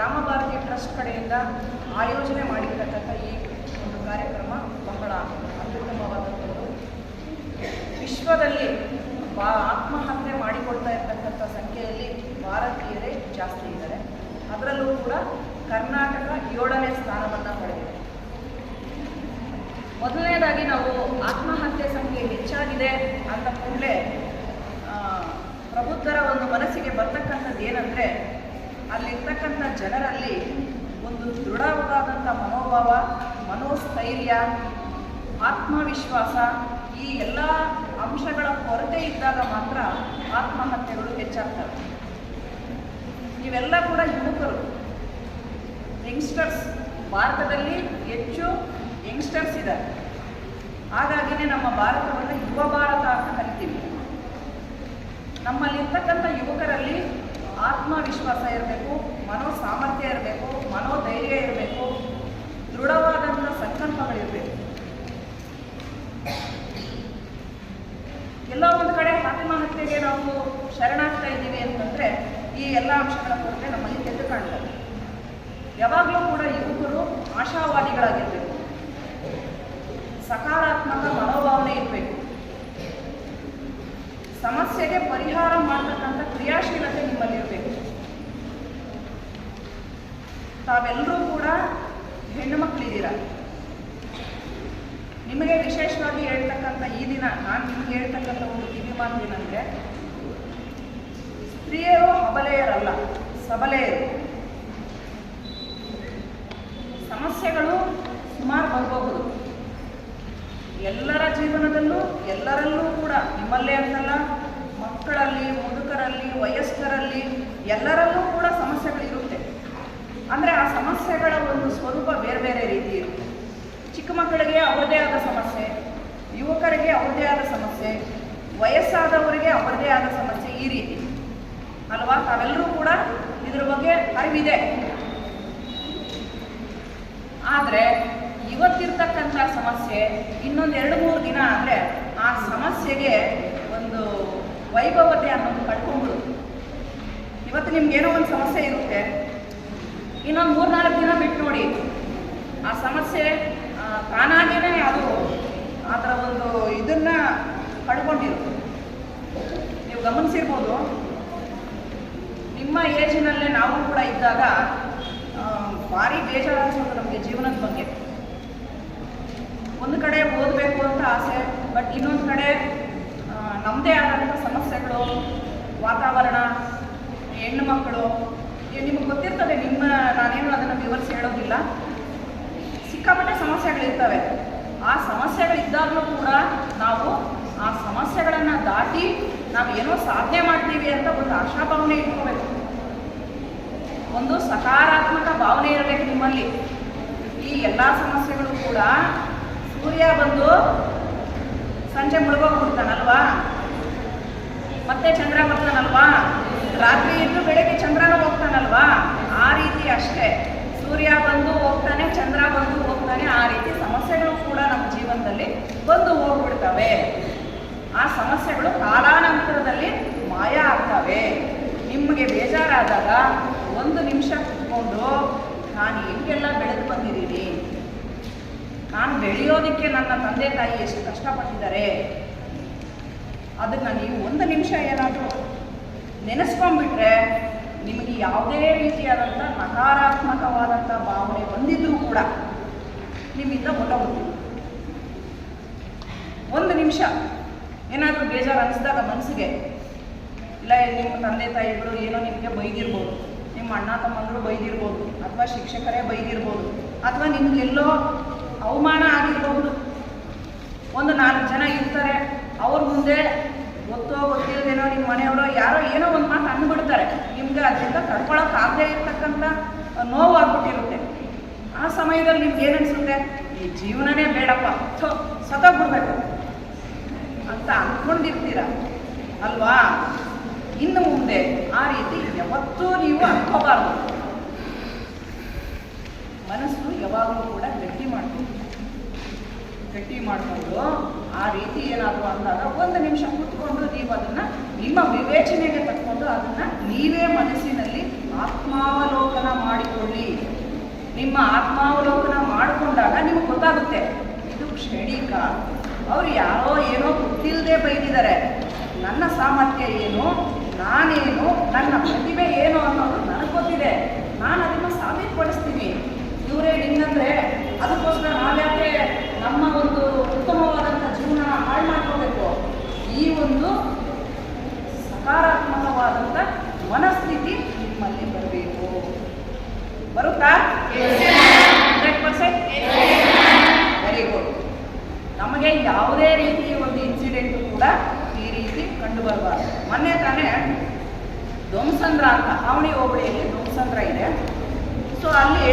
ಗ್ರಾಮ ಭಾರತಿ ಟ್ರಸ್ಟ್ ಕಡೆಯಿಂದ ಆಯೋಜನೆ ಮಾಡಿರತಕ್ಕಂಥ ಈ ಒಂದು ಕಾರ್ಯಕ್ರಮ ಬಹಳ ಅತ್ಯುತ್ತಮವಾದಂಥದ್ದು ವಿಶ್ವದಲ್ಲಿ ಬಾ ಆತ್ಮಹತ್ಯೆ ಮಾಡಿಕೊಳ್ತಾ ಇರತಕ್ಕಂಥ ಸಂಖ್ಯೆಯಲ್ಲಿ ಭಾರತೀಯರೇ ಜಾಸ್ತಿ ಇದ್ದಾರೆ. ಅದರಲ್ಲೂ ಕೂಡ ಕರ್ನಾಟಕ ಏಳನೇ ಸ್ಥಾನವನ್ನು ಪಡೆದಿದೆ. ಮೊದಲನೇದಾಗಿ ನಾವು ಆತ್ಮಹತ್ಯೆ ಸಂಖ್ಯೆ ಹೆಚ್ಚಾಗಿದೆ ಅಂತ ಕೂಡಲೇ ಪ್ರಬುದ್ಧರ ಒಂದು ಮನಸ್ಸಿಗೆ ಬರ್ತಕ್ಕಂಥದ್ದು ಏನಂದರೆ ಅಲ್ಲಿರ್ತಕ್ಕಂಥ ಜನರಲ್ಲಿ ಒಂದು ದೃಢವಾದಂಥ ಮನೋಭಾವ, ಮನೋಸ್ಥೈರ್ಯ, ಆತ್ಮವಿಶ್ವಾಸ, ಈ ಎಲ್ಲ ಅಂಶಗಳ ಕೊರತೆ ಇದ್ದಾಗ ಮಾತ್ರ ಆತ್ಮಹತ್ಯೆಗಳು ಹೆಚ್ಚಾಗ್ತವೆ. ಇವೆಲ್ಲ ಕೂಡ ಯುವಕರು, ಯಂಗ್ಸ್ಟರ್ಸ್, ಭಾರತದಲ್ಲಿ ಹೆಚ್ಚು ಯಂಗ್ಸ್ಟರ್ಸ್ ಇದ್ದಾರೆ. ಹಾಗಾಗಿನೇ ನಮ್ಮ ಭಾರತವನ್ನು ಯುವ ಭಾರತ ಅಂತ ಕರಿತೀವಿ. ನಮ್ಮಲ್ಲಿರ್ತಕ್ಕಂಥ ಯುವಕರಲ್ಲಿ ಆತ್ಮವಿಶ್ವಾಸ ಇರಬೇಕು ಮನೋ ಸಾಮರ್ಥ್ಯ ಇರಬೇಕು, ಮನೋಧೈರ್ಯ ಇರಬೇಕು ದೃಢವಾದಂಥ ಸಂಕಲ್ಪಗಳಿರಬೇಕು. ಎಲ್ಲ ಒಂದು ಕಡೆ ಆತ್ಮಹತ್ಯೆಗೆ ನಾವು ಶರಣಾಗ್ತಾ ಇದ್ದೀವಿ ಅಂತಂದರೆ ಈ ಎಲ್ಲ ಅಂಶಗಳ ಕೊರತೆ ನಮ್ಮಲ್ಲಿ ಎದ್ದು ಕಾಣ್ತದೆ. ಯಾವಾಗಲೂ ಕೂಡ ಯುವಕರು ಆಶಾವಾದಿಗಳಾಗಿರಬೇಕು. ಸಕಾರಾತ್ಮಕ ಮನೋಭಾವನೆ ಇರಬೇಕು. ಸಮಸ್ಯೆಗೆ ಪರಿಹಾರ ಮಾಡತಕ್ಕಂಥ ಕ್ರಿಯಾಶೀಲತೆ ನಿಮ್ಮಲ್ಲಿರಬೇಕು ತಾವೆಲ್ಲರೂ ಕೂಡ ಹೆಣ್ಣು ಮಕ್ಕಳಿದ್ದೀರ? ನಿಮಗೆ ವಿಶೇಷವಾಗಿ ಹೇಳ್ತಕ್ಕಂಥ ಈ ದಿನ, ನಾನು ನಿಮ್ಗೆ ಹೇಳ್ತಕ್ಕಂಥ ಒಂದು ಕಿವಿ ಮಾತು ಏನಂದರೆ ಸ್ತ್ರೀಯರು ಹಬಲೆಯರಲ್ಲ, ಸಬಲೆಯರು ಸಮಸ್ಯೆಗಳು ಸುಮಾರು ಬರಬಹುದು ಎಲ್ಲರ ಜೀವನದಲ್ಲೂ ಎಲ್ಲರಲ್ಲೂ ಕೂಡ ನಿಮ್ಮಲ್ಲೇ ಅಂತಲ್ಲ, ಮಕ್ಕಳಲ್ಲಿ, ಮುದುಕರಲ್ಲಿ, ವಯಸ್ಕರಲ್ಲಿ ಎಲ್ಲರಲ್ಲೂ ಕೂಡ ಸಮಸ್ಯೆಗಳಿರುತ್ತೆ ಅಂದರೆ ಆ ಸಮಸ್ಯೆಗಳ ಒಂದು ಸ್ವರೂಪ ಬೇರೆ ಬೇರೆ ರೀತಿ ಇರುತ್ತೆ. ಚಿಕ್ಕ ಮಕ್ಕಳಿಗೆ ಅವರದೇ ಆದ ಸಮಸ್ಯೆ, ಯುವಕರಿಗೆ ಅವರದೇ ಆದ ಸಮಸ್ಯೆ, ವಯಸ್ಸಾದವರಿಗೆ ಅವರದೇ ಆದ ಸಮಸ್ಯೆ ಈ ರೀತಿ. ಅಲ್ವಾ? ತಾವೆಲ್ಲರೂ ಕೂಡ ಇದ್ರ ಬಗ್ಗೆ ಅರಿವಿದೆ. ಆದರೆ ಇವತ್ತಿರ್ತಕ್ಕಂಥ ಸಮಸ್ಯೆ ಇನ್ನೊಂದು ಎರಡು ಮೂರು ದಿನ ಆದರೆ ಆ ಸಮಸ್ಯೆಗೆ ಒಂದು ವೈಭವತೆ ಅನ್ನೋದು ಕಳ್ಕೊಂಡ್ಬಿಡುತ್ತೆ. ಇವತ್ತು ನಿಮ್ಗೇನೋ ಒಂದು ಸಮಸ್ಯೆ ಇರುತ್ತೆ. ಇನ್ನೊಂದು ಮೂರ್ನಾಲ್ಕು ದಿನ ಬಿಟ್ಟು ನೋಡಿ. ಆ ಸಮಸ್ಯೆ ತಾನಾಗೇನೆ ಅದು ಆ ಥರ ಒಂದು ಇದನ್ನ ಕಳ್ಕೊಂಡಿರುತ್ತೆ ನೀವು ಗಮನಿಸಿರ್ಬೋದು. ನಿಮ್ಮ ಏಜಿನಲ್ಲೇ ನಾವು ಕೂಡ ಇದ್ದಾಗ ಭಾರಿ ಬೇಜಾರು ನಮಗೆ ಜೀವನದ ಬಗ್ಗೆ. ಒಂದು ಕಡೆ ಓದಬೇಕು ಅಂತ ಆಸೆ ಬಟ್ ಇನ್ನೊಂದು ಕಡೆ ನಮ್ಮದೇ ಆದಂಥ ಸಮಸ್ಯೆಗಳು, ವಾತಾವರಣ, ಹೆಣ್ಣು ಮಕ್ಕಳು ನಿಮಗೆ ಗೊತ್ತಿರ್ತದೆ, ನಿಮ್ಮ, ನಾನೇನು ಅದನ್ನು ವಿವರಿಸಿ ಹೇಳೋದಿಲ್ಲ. ಸಿಕ್ಕಾಪಟ್ಟೆ ಸಮಸ್ಯೆಗಳಿರ್ತವೆ. ಆ ಸಮಸ್ಯೆಗಳಿದ್ದಾಗಲೂ ಕೂಡ ನಾವು ಆ ಸಮಸ್ಯೆಗಳನ್ನು ದಾಟಿ ನಾವು ಏನೋ ಸಾಧನೆ ಮಾಡ್ತೀವಿ ಅಂತ ಒಂದು ಆಶಾಭಾವನೆ ಇಟ್ಕೋಬೇಕು. ಒಂದು ಸಕಾರಾತ್ಮಕ ಭಾವನೆ ಇರಬೇಕು ನಿಮ್ಮಲ್ಲಿ. ಈ ಎಲ್ಲ ಸಮಸ್ಯೆಗಳು ಕೂಡ ಸೂರ್ಯ ಬಂದು ಸಂಜೆ ಮುಳುಗೋಗ್ಬಿಡ್ತಾನಲ್ವಾ ಮತ್ತೆ ಚಂದ್ರ ಬರ್ತಾನಲ್ವಾ? ರಾತ್ರಿ ಇದ್ದು ಬೆಳಗ್ಗೆ ಚಂದ್ರನ ಹೋಗ್ತಾನಲ್ವಾ? ಆ ರೀತಿ ಅಷ್ಟೇ. ಸೂರ್ಯ ಬಂದು ಹೋಗ್ತಾನೆ, ಚಂದ್ರ ಬಂದು ಹೋಗ್ತಾನೆ, ಆ ರೀತಿ ಸಮಸ್ಯೆಗಳು ಕೂಡ ನಮ್ಮ ಜೀವನದಲ್ಲಿ ಬಂದು ಹೋಗ್ಬಿಡ್ತವೆ. ಆ ಸಮಸ್ಯೆಗಳು ಕಾಲಾನಂತರದಲ್ಲಿ ಮಾಯ ಆಗ್ತವೆ. ನಿಮಗೆ ಬೇಜಾರಾದಾಗ ಒಂದು ನಿಮಿಷ ಕುತ್ಕೊಂಡು ನಾನು ಹೆಂಗೆಲ್ಲ ಬೆಳೆದು ಬಂದಿದ್ದೀನಿ ನಾನು ಬೆಳೆಯೋದಕ್ಕೆ ನನ್ನ ತಂದೆ ತಾಯಿ ಎಷ್ಟು ಕಷ್ಟಪಟ್ಟಿದ್ದಾರೆ, ಅದನ್ನು ನೀವು ಒಂದು ನಿಮಿಷ ಏನಾದರೂ ನೆನೆಸ್ಕೊಂಡ್ಬಿಟ್ರೆ ನಿಮಗೆ ಯಾವುದೇ ರೀತಿಯಾದಂಥ ನಕಾರಾತ್ಮಕವಾದಂಥ ಭಾವನೆ ಬಂದಿದ್ರೂ ಕೂಡ ನಿಮ್ಮಿಂದ ಹೊರಟೋಗುತ್ತೆ ಒಂದು ನಿಮಿಷ ಏನಾದರೂ ಬೇಜಾರು ಅನಿಸಿದಾಗ ಮನಸ್ಸಿಗೆ ಇಲ್ಲ ನಿಮ್ಮ ತಂದೆ ತಾಯಿಗಳು ಏನೋ ನಿಮಗೆ ಬೈದಿರ್ಬೋದು, ನಿಮ್ಮ ಅಣ್ಣ ತಮ್ಮಂದರು ಬೈದಿರ್ಬೋದು, ಅಥವಾ ಶಿಕ್ಷಕರೇ ಬೈದಿರ್ಬೋದು, ಅಥವಾ ನಿಮ್ಗೆ ಎಲ್ಲೋ ಅವಮಾನ ಆಗಿರಬಹುದು ಒಂದು ನಾಲ್ಕು ಜನ ಇರ್ತಾರೆ. ಅವ್ರ ಮುಂದೆ ಗೊತ್ತೋ ಗೊತ್ತಿಲ್ಲದೇನೋ ನಿಮ್ಮ ಮನೆಯವರು ಯಾರೋ ಏನೋ ಒಂದು ಮಾತು ಅಂದ್ಬಿಡ್ತಾರೆ. ನಿಮ್ಗೆ ಅದರಿಂದ ಆಗದೆ ಇರ್ತಕ್ಕಂಥ ನೋವು ಆಗ್ಬಿಟ್ಟಿರುತ್ತೆ. ಆ ಸಮಯದಲ್ಲಿ ನಿಮ್ಗೆ ಏನು ಅನಿಸುತ್ತೆ? ಈ ಜೀವನನೇ ಬೇಡಪ್ಪ. ಥೋ ಸತ್ತೋಗ್ಬಿಡ್ಬೇಕು ಅಂತ ಅಂದ್ಕೊಂಡಿರ್ತೀರ ಅಲ್ವಾ? ಇನ್ನು ಮುಂದೆ ಆ ರೀತಿ ಯಾವತ್ತೂ ನೀವು ಅನ್ಕೋಬಾರ್ದು. ಮನಸ್ಸು ಯಾವಾಗಲೂ ಕೂಡ ಗಟ್ಟಿ ಮಾಡಿಕೊಂಡು ಆ ರೀತಿ ಏನಾದರೂ ಅಂದಾಗ ಒಂದು ನಿಮಿಷ ಕೂತ್ಕೊಂಡು ನೀವು ಅದನ್ನು ನಿಮ್ಮ ವಿವೇಚನೆಗೆ ತಕ್ಕೊಂಡು ಅದನ್ನು ನೀವೇ ಮನಸ್ಸಿನಲ್ಲಿ ಆತ್ಮಾವಲೋಕನ ಮಾಡಿಕೊಳ್ಳಿ. ನಿಮ್ಮ ಆತ್ಮಾವಲೋಕನ ಮಾಡಿಕೊಂಡಾಗ ನಿಮಗೆ ಗೊತ್ತಾಗುತ್ತೆ, ಇದು ಕ್ಷಣಿಕ. ಅವ್ರು ಯಾರೋ ಏನೋ ಗೊತ್ತಿಲ್ಲದೆ ಬೈದಿದ್ದಾರೆ. ನನ್ನ ಸಾಮರ್ಥ್ಯ ಏನು, ನಾನೇನು, ನನ್ನ ಪ್ರತಿಭೆ ಏನು ಅನ್ನೋದು ನನಗೆ ಗೊತ್ತಿದೆ. ನಾನು ಅದನ್ನು ಸಾಬೀತುಪಡಿಸ್ತೀನಿ. ಇವರೇ ಹಿಂಗಂದ್ರೆ ಅದಕ್ಕೋಸ್ಕರ ನಾವ್ಯಾಕೆ ನಮ್ಮ ಒಂದು ಉತ್ತಮವಾದಂಥ ಜೀವನ ಹಾಳು ಮಾಡ್ಕೋಬೇಕು ಈ ಒಂದು ಸಕಾರಾತ್ಮಕವಾದಂಥ ಮನಸ್ಥಿತಿ ನಿಮ್ಮಲ್ಲಿ ಬರಬೇಕು ಬರುತ್ತಾ ಹಂಡ್ರೆಡ್ ಪರ್ಸೆಂಟ್ ವೆರಿ ಗುಡ್ ನಮಗೆ ಯಾವುದೇ ರೀತಿಯ ಒಂದು ಇನ್ಸಿಡೆಂಟ್ ಕೂಡ ಈ ರೀತಿ ಕಂಡು ಬರಬಾರ್ದು ಮೊನ್ನೆ ತಾನೇ ಧ್ವಂಸಂದ್ರ ಅಂತ ಅವನಿ ಹೋಬಳಿಯಲ್ಲಿ ಧ್ವಂಸಂದ್ರ ಇದೆ. ಸೊ ಅಲ್ಲಿ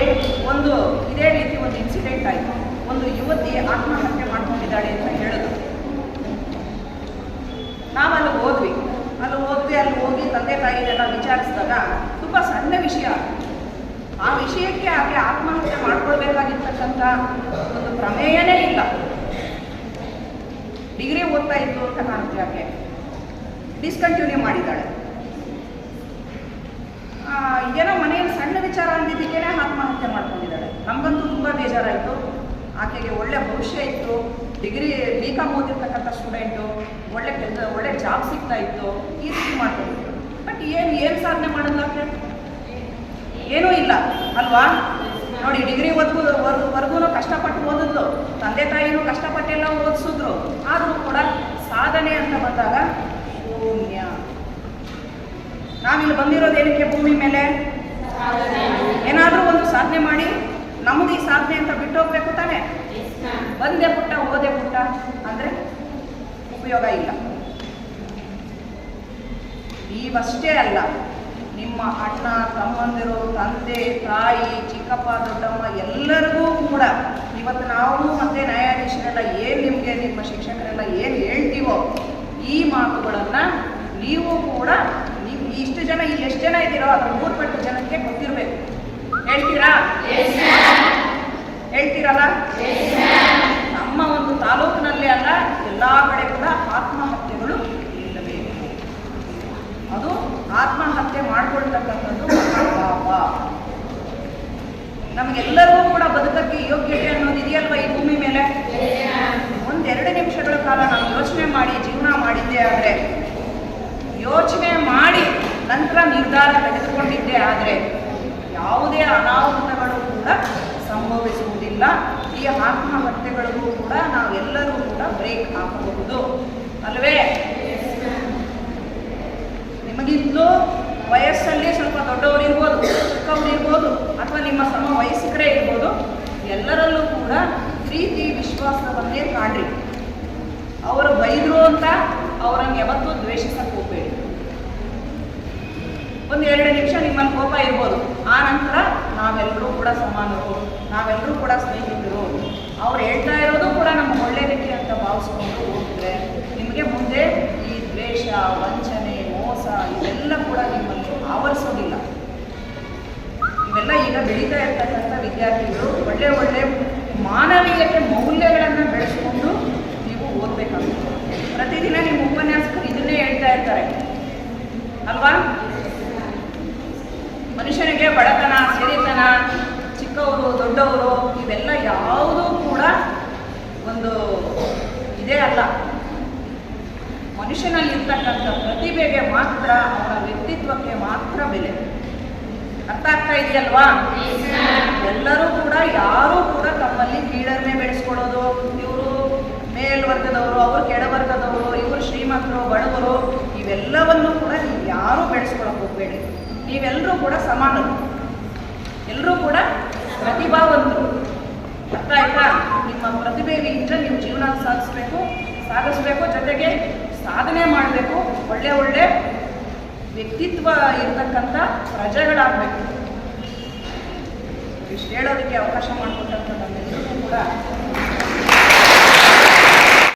ಒಂದು ಇದೇ ರೀತಿ ಒಂದು ಇನ್ಸಿಡೆಂಟ್ ಆಯಿತು. ಒಂದು ಯುವತಿ ಆತ್ಮಹತ್ಯೆ ಮಾಡ್ಕೊಂಡಿದ್ದಾಳೆ ಅಂತ ಹೇಳೋದು. ನಾವಲ್ಲಿ ಹೋದ್ವಿ. ಅಲ್ಲಿ ಹೋದ್ವಿ, ಅಲ್ಲಿ ಹೋಗಿ ತಂದೆ ತಾಯಿನೆಲ್ಲ ವಿಚಾರಿಸಿದಾಗ ತುಂಬ ಸಣ್ಣ ವಿಷಯ. ಆ ವಿಷಯಕ್ಕೆ ಆಕೆ ಆತ್ಮಹತ್ಯೆ ಮಾಡ್ಕೊಳ್ಬೇಕಾಗಿರ್ತಕ್ಕಂಥ ಒಂದು ಪ್ರಮೇಯನೇ ಇಲ್ಲ. ಡಿಗ್ರಿ ಓದ್ತಾ ಇತ್ತು ಅಂತ ಕಾಣುತ್ತೆ ಆಕೆ. ಡಿಸ್ಕಂಟಿನ್ಯೂ ಮಾಡಿದ್ದಾಳೆ. ಏನೋ ಮನೆಯಲ್ಲಿ ಸಣ್ಣ ವಿಚಾರ ಅಂದಿದ್ದಕ್ಕೇನೆ ಆತ್ಮಹತ್ಯೆ ಮಾಡ್ಕೊಂಡಿದ್ದಾಳೆ. ನಮಗಂತೂ ತುಂಬ ಬೇಜಾರಾಯಿತು. ಆಕೆಗೆ ಒಳ್ಳೆ ಭವಿಷ್ಯ ಇತ್ತು. ಡಿಗ್ರಿ ಬಿ ಕಾಮ್ ಓದಿರ್ತಕ್ಕಂಥ ಸ್ಟೂಡೆಂಟು. ಒಳ್ಳೆ ಕೆಲಸ, ಒಳ್ಳೆ ಜಾಬ್ ಸಿಗ್ತಾ ಇತ್ತು. ಈ ರೀತಿ ಮಾಡ್ಕೊಂಡಿದ್ರು. ಬಟ್ ಏನು ಏನು ಸಾಧನೆ ಮಾಡೋದಾದ್ರೆ ಏನೂ ಇಲ್ಲ. ಅಲ್ವಾ? ನೋಡಿ, ಡಿಗ್ರಿ ಓದ್ಬು ವರ್ಗು ಕಷ್ಟಪಟ್ಟು ಓದಿದ್ಲು. ತಂದೆ ತಾಯಿನೂ ಕಷ್ಟಪಟ್ಟೆಲ್ಲ ಓದಿಸಿದ್ರು. ಆದರೂ ಕೂಡ ಸಾಧನೆ ಅಂತ ಬಂದಾಗ ಶೂನ್ಯ. ನಾವಿಲ್ಲಿ ಬಂದಿರೋದು ಏನಕ್ಕೆ ಭೂಮಿ ಮೇಲೆ? ಏನಾದರೂ ಒಂದು ಸಾಧನೆ ಮಾಡಿ ನಮ್ದು ಈ ಸಾಧನೆ ಅಂತ ಬಿಟ್ಟು ಹೋಗ್ಬೇಕು ತಾನೆ? ಬಂದೆ ಪುಟ್ಟ ಓದೆ ಪುಟ್ಟ ಅಂದರೆ ಉಪಯೋಗ ಇಲ್ಲ. ಈವಷ್ಟೇ ಅಲ್ಲ, ನಿಮ್ಮ ಅಣ್ಣ, ತಮ್ಮಂದಿರು, ತಂದೆ, ತಾಯಿ, ಚಿಕ್ಕಪ್ಪ, ದೊಡ್ಡಮ್ಮ ಎಲ್ಲರಿಗೂ ಕೂಡ ಇವತ್ತು ನಾವು ಮತ್ತೆ ನ್ಯಾಯಾಧೀಶರೆಲ್ಲ ಏನು ನಿಮಗೆ, ನಿಮ್ಮ ಶಿಕ್ಷಕರೆಲ್ಲ ಏನು ಹೇಳ್ತೀವೋ ಈ ಮಾತುಗಳನ್ನು ನೀವು ಕೂಡ ಇಷ್ಟು ಜನ ಇಲ್ಲಿ ಎಷ್ಟು ಜನ ಇದ್ದೀರೋ ಅದ್ರ ಮೂರು ಪಟ್ಟು ಜನಕ್ಕೆ ಗೊತ್ತಿರಬೇಕು. ಹೇಳ್ತೀರಾ? ಹೇಳ್ತೀರಲ್ಲ ನಮ್ಮ ಒಂದು ತಾಲೂಕಿನಲ್ಲೇ ಅಲ್ಲ ಎಲ್ಲ ಕಡೆ ಕೂಡ ಆತ್ಮಹತ್ಯೆಗಳು ನಿಲ್ಲಬೇಕು ಅದು ಆತ್ಮಹತ್ಯೆ ಮಾಡ್ಕೊಳ್ತಕ್ಕಂಥದ್ದು ಮಹಾಪಾಪ ನಮಗೆಲ್ಲರಿಗೂ ಕೂಡ ಬದುಕಕ್ಕೆ ಯೋಗ್ಯತೆ ಅನ್ನೋದು ಇದೆಯಲ್ವ ಈ ಭೂಮಿ ಮೇಲೆ ಒಂದೆರಡು ನಿಮಿಷಗಳ ಕಾಲ ನಾವು ಯೋಚನೆ ಮಾಡಿ ಜೀವನ ಮಾಡಿದ್ದೆ ಆದರೆ ಯೋಚನೆ ಮಾಡಿ ನಂತರ ನಿರ್ಧಾರ ತೆಗೆದುಕೊಂಡಿದ್ದೆ. ಆದರೆ ಯಾವುದೇ ಅನಾಹುತಗಳು ಕೂಡ ಸಂಭವಿಸುವುದಿಲ್ಲ. ಈ ಆತ್ಮಹತ್ಯೆಗಳಿಗೂ ಕೂಡ ನಾವೆಲ್ಲರೂ ಕೂಡ ಬ್ರೇಕ್ ಹಾಕಬಹುದು. ಅಲ್ವೇ? ನಿಮಗಿಂತಲೂ ವಯಸ್ಸಲ್ಲಿ ಸ್ವಲ್ಪ ದೊಡ್ಡವರು ಇರ್ಬೋದು ಇರ್ಬೋದು, ಅಥವಾ ನಿಮ್ಮ ಸಮ ವಯಸ್ಸಿಗರೇ ಇರ್ಬೋದು, ಎಲ್ಲರಲ್ಲೂ ಕೂಡ ಪ್ರೀತಿ ವಿಶ್ವಾಸವನ್ನೇ ಕಾಣ್ರಿ. ಅವರು ಬೈದರು ಅಂತ ಅವರನ್ನು ಯಾವತ್ತೂ ದ್ವೇಷಿಸಕ್ಕೆ ಒಂದು ಎರಡು ನಿಮಿಷ ನಿಮ್ಮಲ್ಲಿ ಕೋಪ ಇರ್ಬೋದು. ಆ ನಂತರ ನಾವೆಲ್ಲರೂ ಕೂಡ ಸಮಾನರು. ನಾವೆಲ್ಲರೂ ಕೂಡ ಸ್ನೇಹಿತರು. ಅವ್ರು ಹೇಳ್ತಾ ಇರೋದು ಕೂಡ ನಮ್ಗೆ ಒಳ್ಳೇದಕ್ಕೆ ಅಂತ ಭಾವಿಸ್ಕೊಂಡು ಹೋಗಿದ್ರೆ ನಿಮಗೆ ಮುಂದೆ ಈ ದ್ವೇಷ, ವಂಚನೆ, ಮೋಸ, ಇವೆಲ್ಲ ಕೂಡ ನಿಮ್ಮಲ್ಲಿ ಆವರಿಸೋದಿಲ್ಲ. ಇವೆಲ್ಲ ಈಗ ಬೆಳೀತಾ ಇರ್ತಕ್ಕಂಥ ವಿದ್ಯಾರ್ಥಿಗಳು ಒಳ್ಳೆ ಒಳ್ಳೆ ಮಾನವೀಯತೆ ಮೌಲ್ಯಗಳನ್ನು ಬೆಳೆಸ್ಕೊಂಡು ನೀವು ಓದಬೇಕಾಗುತ್ತೆ ಪ್ರತಿದಿನ ನಿಮ್ಮ ಉಪನ್ಯಾಸಕರು ಇದನ್ನೇ ಹೇಳ್ತಾ ಇರ್ತಾರೆ ಅಲ್ವಾ ಮನುಷ್ಯನಿಗೆ ಬಡತನ ಸಿರಿತನ ಚಿಕ್ಕವರು ದೊಡ್ಡವರು ಇವೆಲ್ಲ ಯಾವುದೂ ಕೂಡ ಒಂದು ಇದೇ ಅಲ್ಲ ಮನುಷ್ಯನಲ್ಲಿ ಇರ್ತಕ್ಕಂಥ ಪ್ರತಿಭೆಗೆ ಮಾತ್ರ ಅವನ ವ್ಯಕ್ತಿತ್ವಕ್ಕೆ ಮಾತ್ರ ಬೆಲೆ ಅರ್ಥ ಆಗ್ತಾ ಇದೆಯಲ್ವಾ? ಎಲ್ಲರೂ ಕೂಡ, ಯಾರೂ ಕೂಡ ತಮ್ಮಲ್ಲಿ ಕೀಳರಿಮೆ ಬೆಳೆಸ್ಕೊಳ್ಳೋದು. ಇವರು ಮೇಲ್ವರ್ಗದವರು ಅವರು ಕೆಳವರ್ಗದವರು ಇವರು ಶ್ರೀಮಂತರು, ಬಡವರು, ಇವೆಲ್ಲವನ್ನು ಕೂಡ ನೀವು ಯಾರೂ ಬೆಳೆಸ್ಕೊಳಕ್ ಹೋಗ್ಬೇಡಿ. ನೀವೆಲ್ಲರೂ ಕೂಡ ಸಮಾನರು. ಎಲ್ಲರೂ ಕೂಡ ಪ್ರತಿಭಾವಂತರು. ಅರ್ಥ ಆಯ್ತಾ? ನಿಮ್ಮ ಪ್ರತಿಭೆಯಿಂದ ನೀವು ಜೀವನ ಸಾಧಿಸ್ಬೇಕು ಸಾಗಿಸ್ಬೇಕು, ಜೊತೆಗೆ ಸಾಧನೆ ಮಾಡಬೇಕು. ಒಳ್ಳೆ ಒಳ್ಳೆ ವ್ಯಕ್ತಿತ್ವ ಇರ್ತಕ್ಕಂಥ ಪ್ರಜೆಗಳಾಗಬೇಕು. ಇಷ್ಟು ಹೇಳೋದಕ್ಕೆ ಅವಕಾಶ ಮಾಡಿಕೊಟ್ಟಂಥ ನಮ್ಮೆಲ್ಲರಿಗೂ ಕೂಡ